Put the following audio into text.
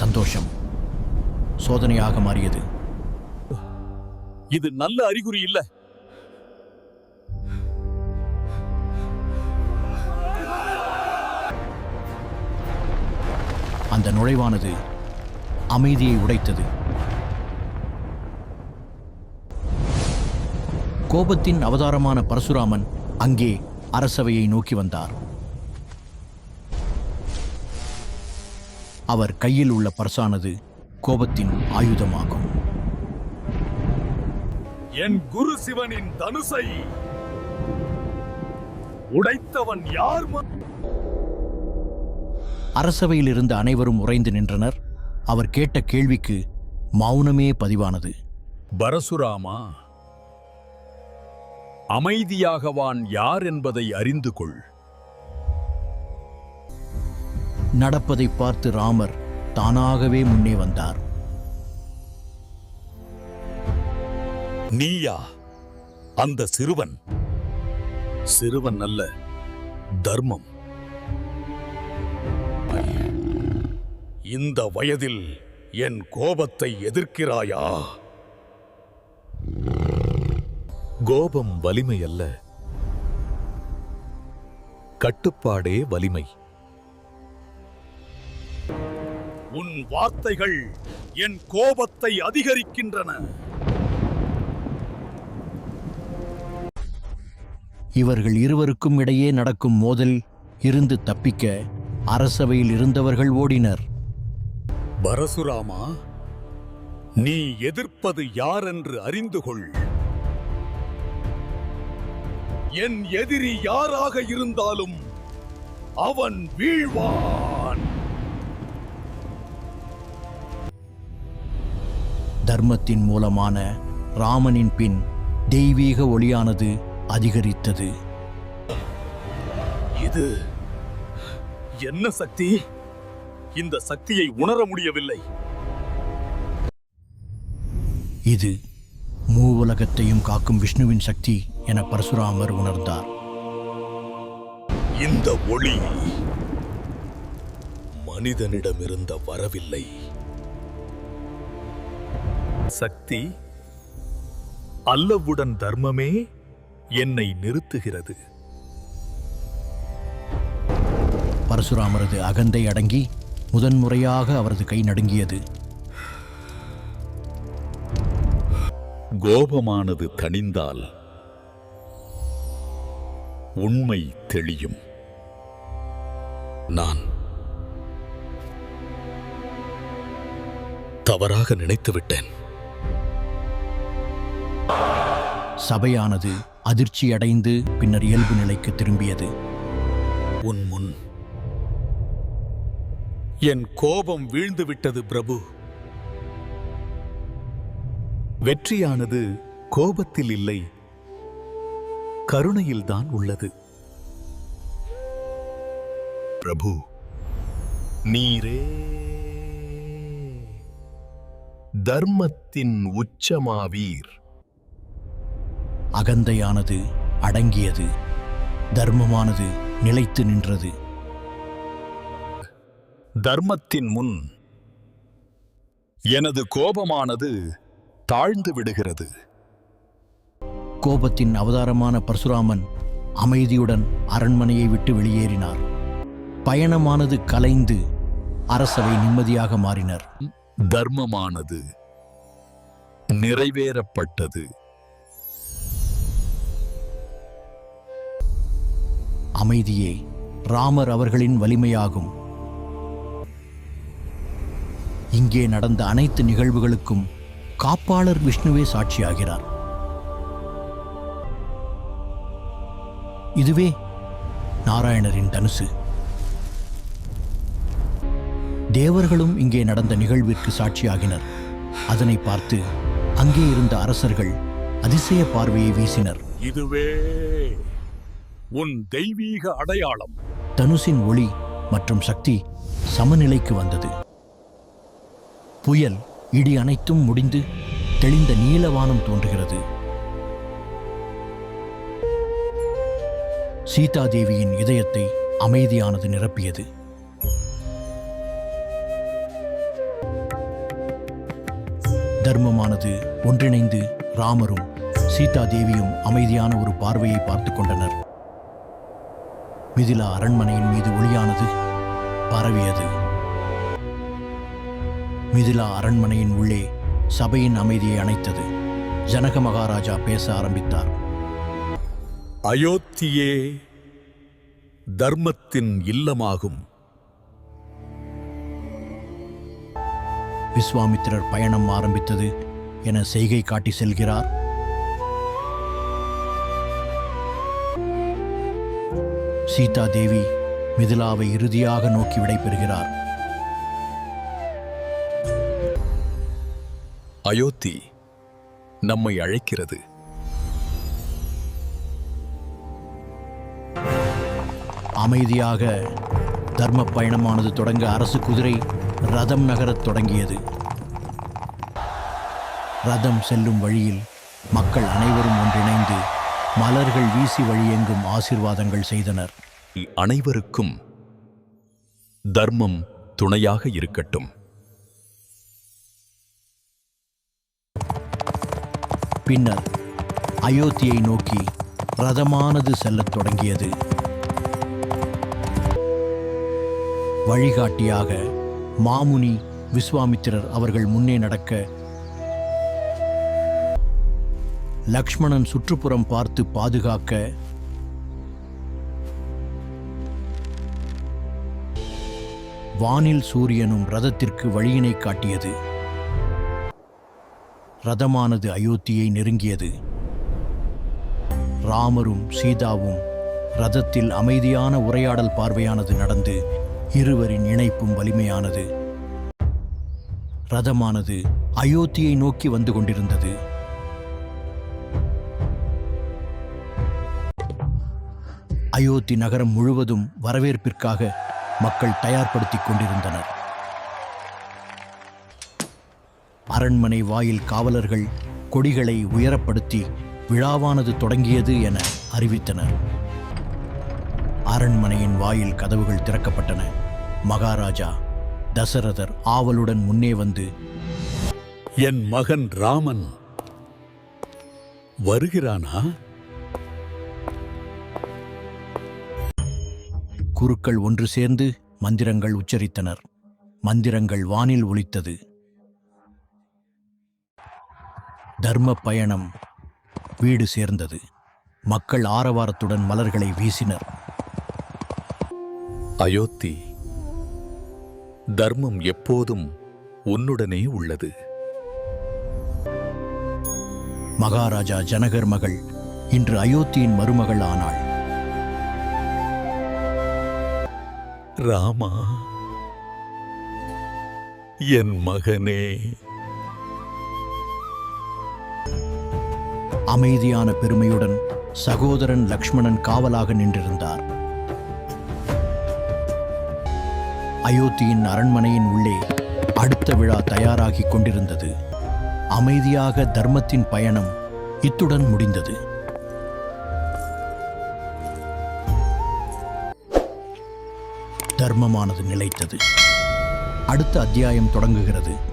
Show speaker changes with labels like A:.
A: சந்தோஷம். சோதனையாக மாறியது.
B: இது நல்ல அறிகுறி இல்ல.
A: அந்த நுழைவானது அமைதியை உடைத்தது. கோபத்தின் அவதாரமான பரசுராமன் அங்கே அரசவையை நோக்கி வந்தார். அவர் கையில் உள்ள பரசானது கோபத்தின் ஆயுதமாகும்.
B: என் குரு சிவனின் தனுசை உடைத்தவன் யார்
A: அரசவையில் இருந்த அனைவரும் உறைந்து நின்றனர். அவர் கேட்ட கேள்விக்கு மௌனமே பதிவானது.
B: பரசுராமா அமைதியாகவான் யார் என்பதை அறிந்து கொள்.
A: நடப்பதை பார்த்து ராமர் தானாகவே முன்னே வந்தார்.
B: நீயா அந்த சிறுவன். சிறுவன் அல்ல தர்மம். இந்த வயதில் என் கோபத்தை எதிர்க்கிறாயா? கோபம் வலிமை அல்ல கட்டுப்பாடே வலிமை. உன் வார்த்தைகள் என் கோபத்தை அதிகரிக்கின்றன.
A: இவர்கள் இருவருக்கும் இடையே நடக்கும் மோதல் இருந்து தப்பிக்க அரசவையில் இருந்தவர்கள் ஓடினர்.
B: பரசுராமா நீ எதிர்ப்பது யாரென்று அறிந்து கொள். என் எதிரி யாராக இருந்தாலும் அவன் வீழ்வான்
A: தர்மத்தின் மூலமான ராமனின் பின் தெய்வீக ஒளியானது அதிகரித்தது.
B: இது என்ன சக்தி? இந்த சக்தியை உணர முடியவில்லை.
A: இது மூவுலகத்தையும் காக்கும் விஷ்ணுவின் சக்தி என பரசுராமர் உணர்ந்தார்.
B: இந்த ஒளி மனிதனிடமிருந்த வரவில்லை. சக்தி அல்லவுடன் தர்மமே என்னை நிறுத்துகிறது.
A: பரசுராமரது அகந்தை அடங்கி முதன்முறையாக அவரது கை நடுங்கியது.
B: கோபமானது தணிந்தால் உண்மை தெளியும். நான் தவறாக நினைத்து விட்டேன்
A: சபையானது அதிர்ச்சியடைந்து பின்னர் இயல்பு நிலைக்கு திரும்பியது.
B: உன் முன். என் கோபம் வீழ்ந்து விட்டது பிரபு. வெற்றியானது கோபத்தில் இல்லை. கருணையில்தான் உள்ளது. பிரபு நீரே.
C: தர்மத்தின் உச்சமாவீர்.
A: அகந்தையானது அடங்கியது தர்மமானது நிலைத்து நின்றது.
B: தர்மத்தின் முன் எனது கோபமானது தாழ்ந்து விடுகிறது.
A: கோபத்தின் அவதாரமான பரசுராமன் அமைதியுடன் அரண்மனையை விட்டு வெளியேறினார். பயணமானது கலைந்து அரசவை நிம்மதியாக மாறினர்.
B: தர்மமானது நிறைவேறப்பட்டது.
A: அமைதியே. ராமர் அவர்களின் வலிமையாகும். இங்கே நடந்த அனைத்து நிகழ்வுகளுக்கும் காப்பாளர் விஷ்ணுவே சாட்சியாகிறார். இதுவே நாராயணரின் தனுசு. தேவர்களும் இங்கே நடந்த நிகழ்விற்கு சாட்சியாகினர். அதனை பார்த்து அங்கே இருந்த அரசர்கள் அதிசய பார்வையை வீசினர்.
B: இதுவே உன் தெய்வீக அடையாளம்.
A: தனுசின் ஒளி மற்றும் சக்தி சமநிலைக்கு வந்தது. புயல் இடி அனைத்தும் முடிந்து தெளிந்த நீலவானம் தோன்றுகிறது. சீதாதேவியின் இதயத்தை அமைதியானது நிரப்பியது. தர்மமானது ஒன்றிணைந்து ராமரும் சீதா தேவியும் அமைதியான ஒரு பார்வையை பார்த்து கொண்டனர். மிதிலா அரண்மனையின் மீது ஒளியானது பரவியது. மிதிலா அரண்மனையின் உள்ளே சபையின் அமைதியை அணைத்தது. ஜனக மகாராஜா பேச ஆரம்பித்தார்.
B: அயோத்தியே தர்மத்தின் இல்லமாகும்.
A: விஸ்வாமித்திரர் பயணம் ஆரம்பித்தது என செய்கை காட்டி செல்கிறார். சீதா தேவி மிதிலாவை இறுதியாக நோக்கி விடைபெறுகிறார்.
C: அயோத்தி நம்மை அழைக்கிறது.
A: அமைதியாக தர்ம பயணமானது தொடங்க அரசு குதிரை ரதம் நகரத் தொடங்கியது. ரதம் செல்லும் வழியில் மக்கள் அனைவரும் ஒன்றிணைந்து மலர்கள் வீசி வழியெங்கும் ஆசீர்வாதங்கள் செய்தனர்.
C: அனைவருக்கும் தர்மம் துணையாக இருக்கட்டும்.
A: பின்னர் அயோத்தியை நோக்கி ரதமானது செல்லத் தொடங்கியது. வழிகாட்டியாக மாமுனி விஸ்வாமித்திரர் அவர்கள் முன்னே நடக்க லக்ஷ்மணன் சுற்றுப்புறம் பார்த்து பாதுகாக்க வானில் சூரியனும் ரதத்திற்கு வழியினை காட்டியது. ரதமானது அயோத்தியை நெருங்கியது. ராமரும் சீதாவும் ரதத்தில் அமைதியான உரையாடல் பார்வையானது நடந்து இருவரின் இணைப்பும் வலிமையானது. ரதமானது அயோத்தியை நோக்கி வந்து கொண்டிருந்தது. அயோத்தி நகரம் முழுவதும் வரவேற்பிற்காக மக்கள் தயார்படுத்திக் கொண்டிருந்தனர். அரண்மனை வாயில் காவலர்கள் கொடிகளை உயரப்படுத்தி விழாவானது தொடங்கியது என அறிவித்தனர். அரண்மனையின் வாயில் கதவுகள் திறக்கப்பட்டன. மகாராஜா தசரதர் ஆவலுடன் முன்னே வந்து
B: என் மகன் ராமன் வருகிறானா?
A: குருக்கள் ஒன்று சேர்ந்து மந்திரங்கள் உச்சரித்தனர். மந்திரங்கள் வானில் ஒலித்தது. தர்ம பயணம் வீடு சேர்ந்தது. மக்கள் ஆரவாரத்துடன் மலர்களை வீசினர்.
C: அயோத்தி தர்மம் எப்போதும் உன்னுடனே உள்ளது.
A: மகாராஜா ஜனகர் மகள் இன்று அயோத்தியின் மருமகள் ஆனாள்.
B: ராமா என் மகனே.
A: அமைதியான பெருமையுடன் சகோதரன் லக்ஷ்மணன் காவலாக நின்றிருந்தார். அயோத்தியின் அரண்மனையின் உள்ளே அடுத்த விழா தயாராகிக் கொண்டிருந்தது. அமைதியாக தர்மத்தின் பயணம் இத்துடன் முடிந்தது. தர்மமானது நிலைத்தது. அடுத்த அத்தியாயம் தொடங்குகிறது.